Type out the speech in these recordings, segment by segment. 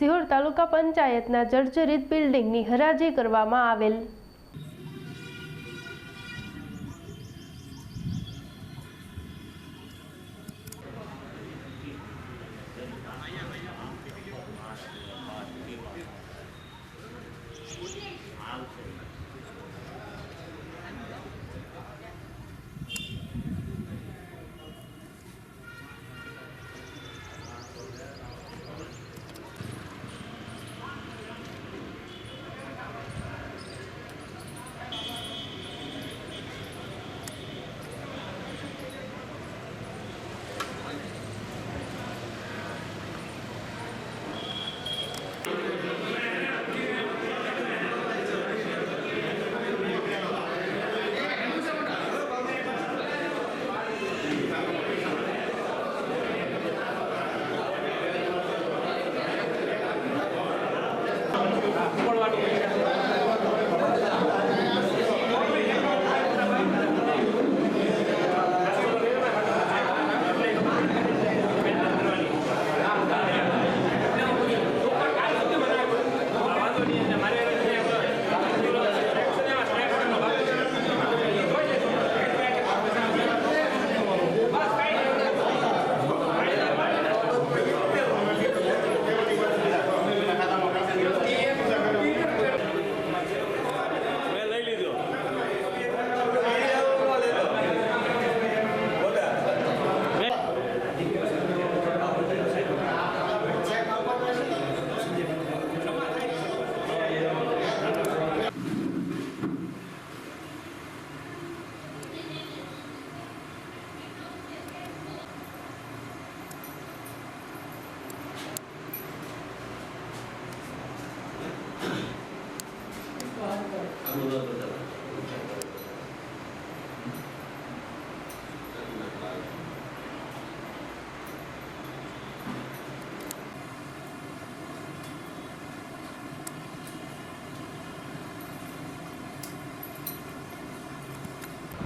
સિહોર તાલુકા પંચાયતના જર્જરિત બિલ્ડિંગની હરાજી કરવામાં આવેલ.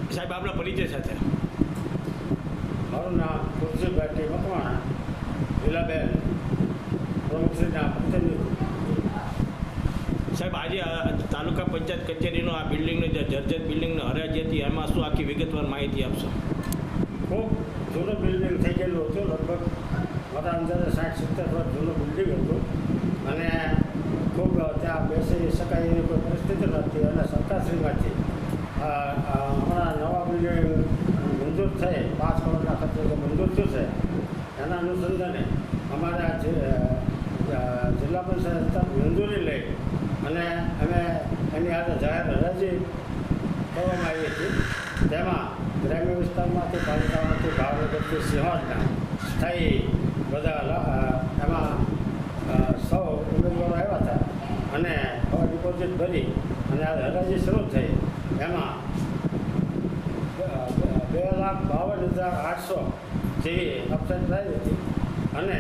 સાહેબ આપણા પરિચય સાથે મારું નામ તુલસીભાઈ ટી મકવાણા લીલાબેન પ્રમુખશ્રીના પ્રતિનિધિ સાહેબ, આજે તાલુકા પંચાયત કચેરીનો આ બિલ્ડિંગનો જે જર્જર બિલ્ડિંગનો હરાજી હતી, એમાં શું આખી વિગતવાર માહિતી આપશો? ખૂબ જૂનું બિલ્ડિંગ થઈ ગયેલું હતું, લગભગ મારા અંદાજે સાઠ સિત્તેર વર્ષ જૂનું બિલ્ડિંગ હતું. અને ખૂબ ત્યાં બેસી શકાય એવી કોઈ પરિસ્થિતિ નથી અને સરકારશ્રીમાંથી હમણાં નવા બિલ્ડિંગ મંજૂર થઈ, પાંચ કરોડના ખર્ચે જે મંજૂર થયું છે, એના અનુસંધાને અમારા જિલ્લા પંચાયત મંજૂરી લઈ એની આજે જાહેર હરાજી કરવામાં આવી હતી. તેમાં ગ્રામ્ય વિસ્તારમાંથી પાલિકામાંથી ભાવનગરથી સિંહોરના સ્થાયી બધા એમાં સૌ ઉમેદવારો આવ્યા હતા અને હવે ડિપોઝિટ ભરી અને આ હરાજી શરૂ થઈ. એમાં બે લાખ બાવન હજાર આઠસો જેવી અપસેટ થઈ હતી અને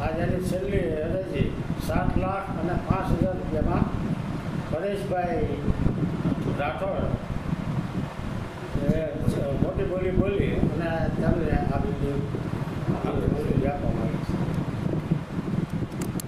આ જેની છેલ્લી હરાજી સાત લાખ અને પાંચ હજાર રૂપિયામાં પરેશભાઈ રાઠોડ મોટી